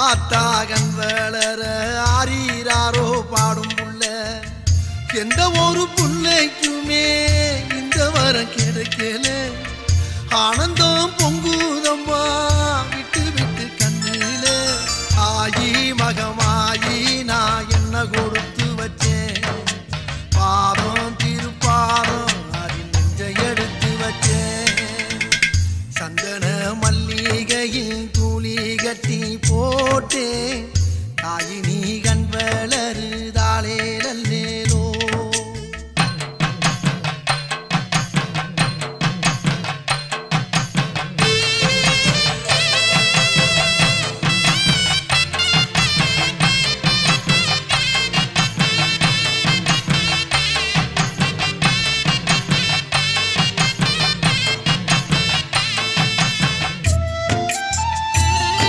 ஆத்தாகன் வளர ஆறீராரோ பாடும் புள்ள. எந்த ஒரு புள்ளைக்குமே இந்த வரம் கிடைக்கல. ஆனந்தம் பொங்குதம்மா விட்டு விட்டு கண்ணில. ஆயி மகம் something